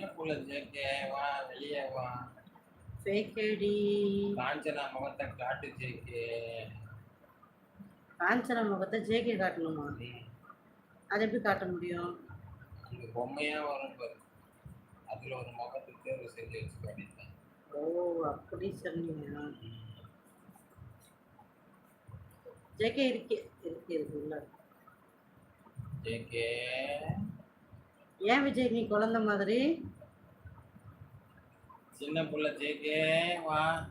சின்ன புள்ள வா வெளியே வா. ஃபேக்கடி காஞ்சனா முகத்தை காட்டு ஜேகே காஞ்சன முகத்தை ஜேகே காட்டணுமா? அது எப்படி காட்ட முடியும்? அந்த பொம்மையா வரும் பாரு. அதுல ஒரு முகத்தை தேர்வு செஞ்சு வச்சு காட்டிட்டேன் ஓ அப்படி சொன்னீங்க. ஜேகே இருக்கு இருக்கு இருக்கு உள்ள ஜேகே. ஏன் விஜய் நீ குழந்தை மாதிரி? சின்ன புள்ள ஜேகே வா.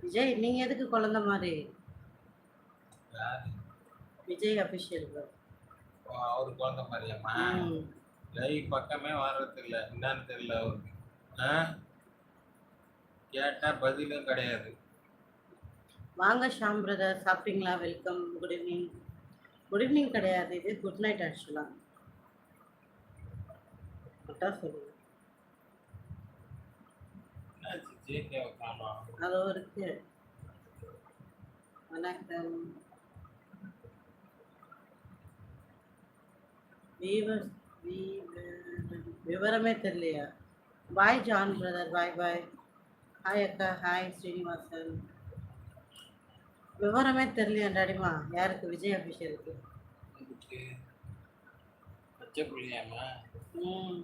விஜய் நீங்க எதுக்கு குழந்தை மாதிரி? விஜய் அபிஷியல் அவரு குழந்தை மாதிரியாம்மா? லைவ் பக்கமே வர்றது இல்ல. என்னன்னு தெரியல அவருக்கு. ஆ? கேட்டா பதிலும் கிடையாது. வாங்க ஷாம் பிரதர் சாப்பிட்டீங்களா? Welcome good evening good evening கிடையாது. இது குட் நைட் ஆக்சுவலாக அதான் சொல்லுங்க என்னாச்சு? ஜேகே காணோம் அதோ இருக்கு. வணக்கம். வீவர் விவரமே தெரியலையா? Bye John brother bye bye hi அக்கா. ஹாய் ஸ்ரீனிவாசன். விவரமே தெரியலையா டாடிமா? யாருக்கு? விஜய் புள்ளியாம்மா ம்.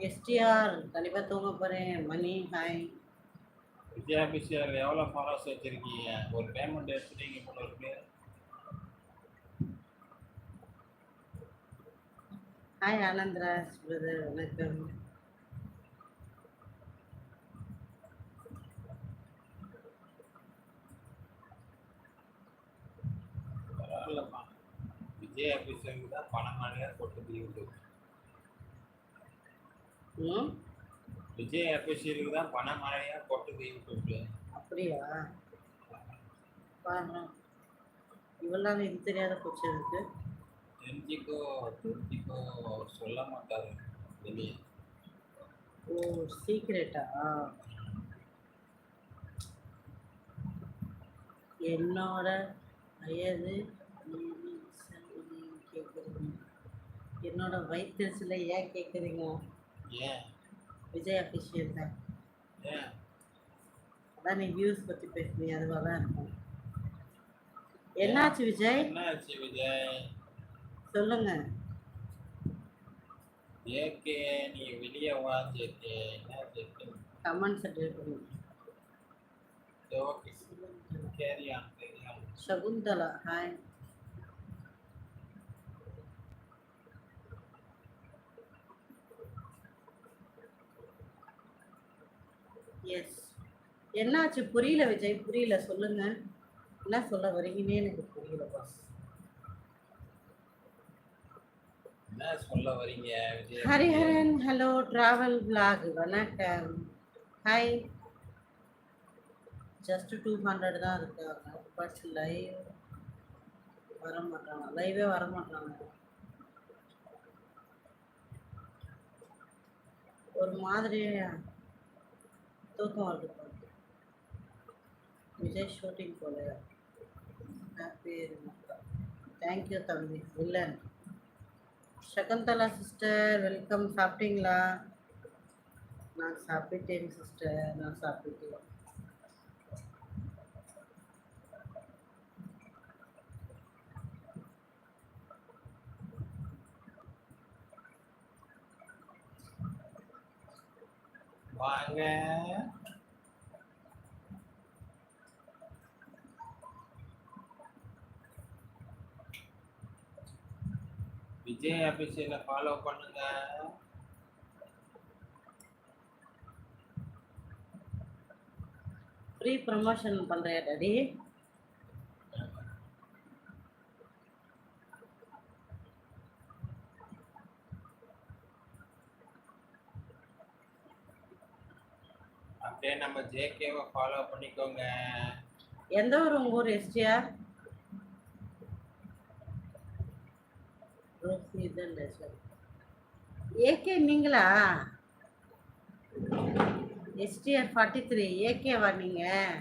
எஸ்டிஆர் கண்டிப்பாக தூங்க போகிறேன் மணி ஹாய் விஜயாபிஷேக் எவ்வளோ ஃபாலோஸ் வச்சிருக்கீங்க? ஒரு பேமெண்ட் எடுத்துட்டீங்க போல இருக்கு ஹாய் ஆனந்த்ராஜ் பிரதர் வணக்கம். பரவாயில்லப்பா. விஜய் அபிஷேக் தான் பணம் மழையாக கொட்டு தீவுது ம் விஜய் அபிஷேக்கு தான் பணம் மழையாக கொட்டு தீவுட்டு அப்படியா? பாருங்க. இவெல்லாம் இது தெரியாத போச்சு எனக்கு தெரிஞ்சிக்கோ தெரிஞ்சிக்கோ. அவர் சொல்ல மாட்டாரு. வெளியே. ஓ சீக்ரெட்டா? என்னோட வயது கேட்குறீங்க என்னோட வயிற்றுல ஏன் கேட்குறீங்க ஏன் விஜய் அஃபிஷியல் தான். ஏன் அதான் நீ வியூஸ் பற்றி பேசுறீங்க அதுவாக தான் இருக்கும். என்னாச்சு விஜய்? என்னாச்சு விஜய்? சொல்லுங்க. ஏகே நீ வெளியே வா ஜேகே என்ன கமெண்ட்ஸ் டெலிட் பண்ணுங்க okay carry on carry on Shakuntala hi yes என்னாச்சு? புரியல விஜய். புரியல. சொல்லுங்க. என்ன சொல்ல வரீங்கன்னே எனக்கு புரியல பாஸ் என்ன சொல்ல வரீங்க Vijay? Hariharan hello travel blog வணக்கம். ஹாய் ஜஸ்ட் டூ ஹண்ட்ரட் தான் இருக்காங்க பட் லைவ் வர மாட்டாங்க. லைவே வர மாட்டாங்க. ஒரு மாதிரி தூக்கம் வருது பாரு. விஜய் ஷூட்டிங் போல. ஹாப்பி தேங்க்யூ தம்பி. வில்லன் சகுந்தலா சிஸ்டர் வெல்கம் சாப்பிட்டீங்களா? நான் சாப்பிட்டேன் சிஸ்டர் நான் சாப்பிட்டேன். வாங்க. விஜய் ஆபீஸில் ஃபாலோ பண்ணுங்க. ஃப்ரீ ப்ரமோஷன் பண்ணுறியா டாடி அப்படியே நம்ம ஜேகேவை ஃபாலோ பண்ணிக்கோங்க. எந்த ஊர் உங்கள் ஊர் எஸ்டிஆர் ஏகே நீங்களா? எஸ்டிஆர் ஃபார்ட்டி த்ரீ ஏகேவா நீங்கள்